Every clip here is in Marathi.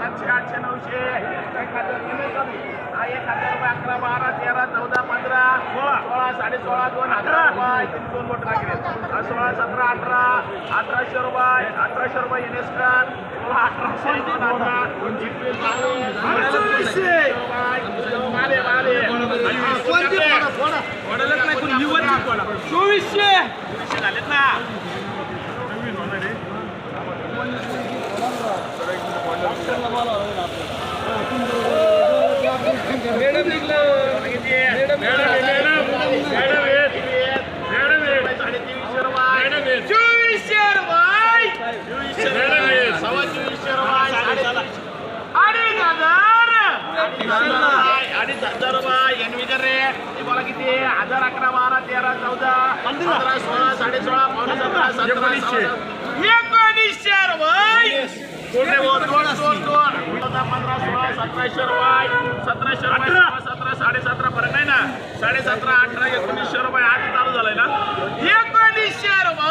सातशे आठशे नऊशे एक हजार रुपये अकरा बारा तेरा चौदा सोळा साडे सोळा दोन हजार रुपये. दोन बोट लागले सोळा सतरा अठरा अठराशे रुपये अठराशे रुपये सोळा अठराशे दोन. माले माले. चोवीसशे. चोवीसशे झालेत ना. मॅडम निघलं. किती आहे? मॅडम. साडेतेवीसशे अडीच हजार. अडीच हजार रुपये. अडीच हजार रुपये. एनवी कर रे. हे बोला किती? हजार अकरा बारा तेरा चौदा पंधरा सोळा साडे सोळा पावणे सतरा सतरा एकोणीसशे रुपये दोन दोन दोन पंधरा सोळा सतराशे रुपये सतराशे रुपये सव्वा सतरा साडे सतरा फरक नाही ना साडे सतरा अठरा एकोणीसशे रुपये आज चालू झालंय ना एकोणीसशे रुपये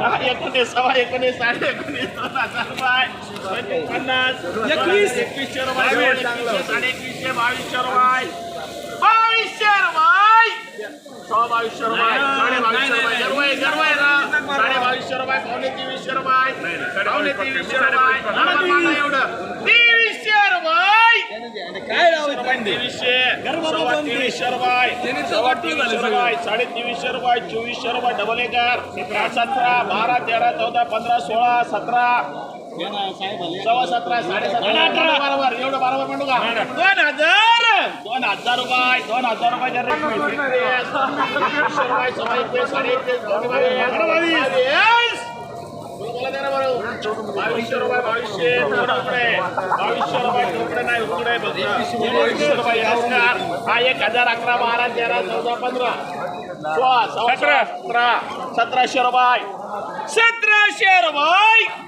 हा, एकोणीस सव्वा एकोणीस साडे एकोणीस दोन हजार रुपये पन्नास एकवीस. एकवीसशे रुपये साडे एकवीसशे बावीसशे रुपये बावीसशे रुपये सव्वा बावीसशे रुपये साडे बावीसशे रुपये ना साडे बावीसशे रुपये पावणे तेवीसशे रुपये पावणे तेवीसशे रुपये एवढं तेवीसशे रुपये काय तेवीसशे सव्वा तेवीसशे रुपये सव्वा तेवीसशे रुपये साडे तेवीसशे रुपये चोवीसशे रुपये डबल एकर सतरा बारा तेरा चौदा पंधरा सोळा सतरा. सव्वा सतरा साडे सतरा. बरोबर एवढं बरोबर म्हणू का? दोन हजार. दोन हजार. रुपये दोन हजार रुपये सव्वा एकवीस साडे एकवीस बावीसशे रुपये बावीसशे उकडे बावीसशे रुपये उकडे नाही उकडे बघ. बावीसशे रुपये यास्कार. हा एक हजार अकरा बारा तेरा चौदा पंधरा. सोळा सोळा सतरा. सतराशे रुपये. सतराशे रुपये.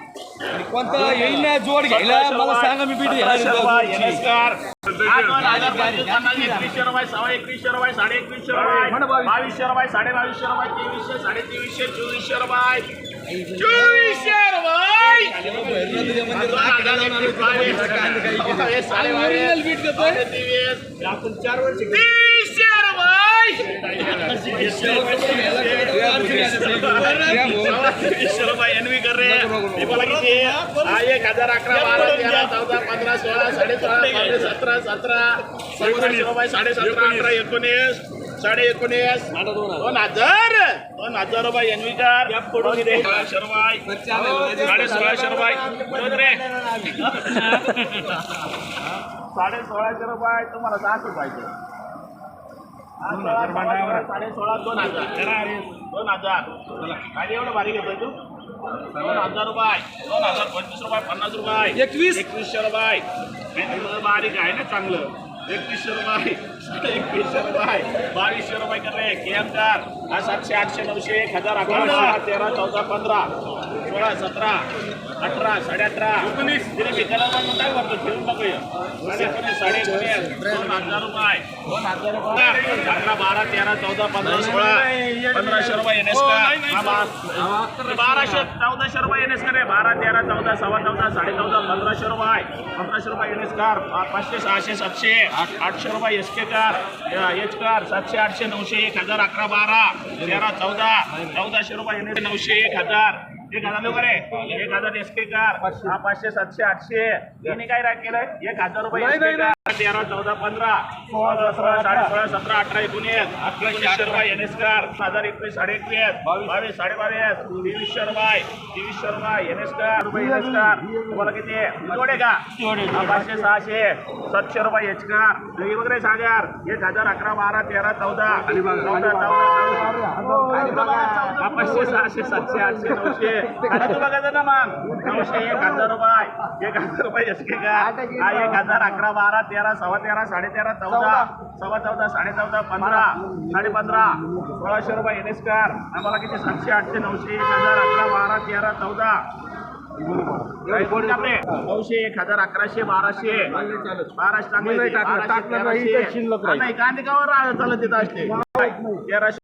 कोणता येईल ना जोड घ्यायला? मला सांगा मी. हा पंचवीस पन्नास एकवीसशे रुपये सव्वा एकवीसशे रुपये साडे एकवीसशे रुपये. बावीसशे रुपये साडे बावीसशे रुपये तेवीसशे साडे तेवीसशे चोवीसशे रुपये. एक हजार अकरा बारा तेरा चौदा पंधरा सोळा साडे सोळा पंधरा सतरा सतरा साडे सतरा अठरा एकोणीस साडे एकोणीस. दोन हजार. दोन हजार. रुपये एनवी कर सोळाशे रुपये. साडे सोळाशे रुपये. बरोबर रे साडे सोळाशे रुपये तुम्हाला हा, सोळा, सोळा, साडे सोळा दोन हजार. दोन हजार. आणि एवढं भारी घेतोय तू? दोन हजार रुपये. दोन हजार पंचवीस रुपये पन्नास रुपये. एकवीस. एकवीसशे रुपये. बारीक आहे ना चांगलं. एकवीसशे रुपये साडे एकवीसशे रुपये बावीसशे रुपये करणे रे? के हा सातशे आठशे नऊशे एक हजार अकरा तेरा चौदा पंधरा सोळा सतरा अठरा साडे अठरा एकोणीस. तिने विकायला पण काय करतो नको साडे एकोणीस साडे एकोणीस. दोन हजार रुपये. दोन हजार रुपये. अकरा बारा तेरा चौदा पंधरा सोळा. पंधराशे रुपये एन एस बाराशे चौदाशे रुपये एन एस का रे बारा तेरा चौदा सव्वा चौदा साडे चौदा पंधराशे रुपये. पंधराशे रुपये एन एस कार पाचशे सहाशे सातशे. आठ आठशे रुपये S K car H car. सातशे आठशे नऊशे एक हजार अकरा बारा. तेरा चौदा. चौदाशे रुपये एन एस नऊशे एक हजार. एक हजार लोक रे. एक हजार एस के कार. हा पाचशे सातशे आठशे. यांनी काय केलंय? एक हजार रुपये तेरा चौदा पंधरा. सोळा सोळा साडे सोळा सतरा अठरा एकोणीस. एकोणीसशे रुपये एन एस कार. हजार एकवीस साडे एकवीस बावीस साडे बावीस तेवीसशे रुपये तेवीसशे रुपये एन एस कार रुपये एन एस कार. तुम्हाला किती? जोडे का? पाचशे सहाशे. सातशे रुपये एच कार. वगैरे सागर. एक हजार अकरा बारा तेरा चौदा. चौदा चौदा हा, पाचशे सहाशे सातशे आठशे नऊशे. आता तू बघायचं ना मग. नऊशे एक हजार रुपये. एक हजार रुपये एस के? हा एक हजार अकरा बारा तेरा सव्वा तेरा साडे तेरा चौदा. सव्वा चौदा साडे चौदा पंधरा. साडे पंधरा. सोळाशे रुपये एन एस कार. आम्हाला किती सातशे आठशे नऊशे एक हजार अकरा बारा तेरा चौदा. नऊशे एक हजार अकराशे बाराशे. बाराशे चांगले नाही कांदे गावावर चालत येत असते तेराशे.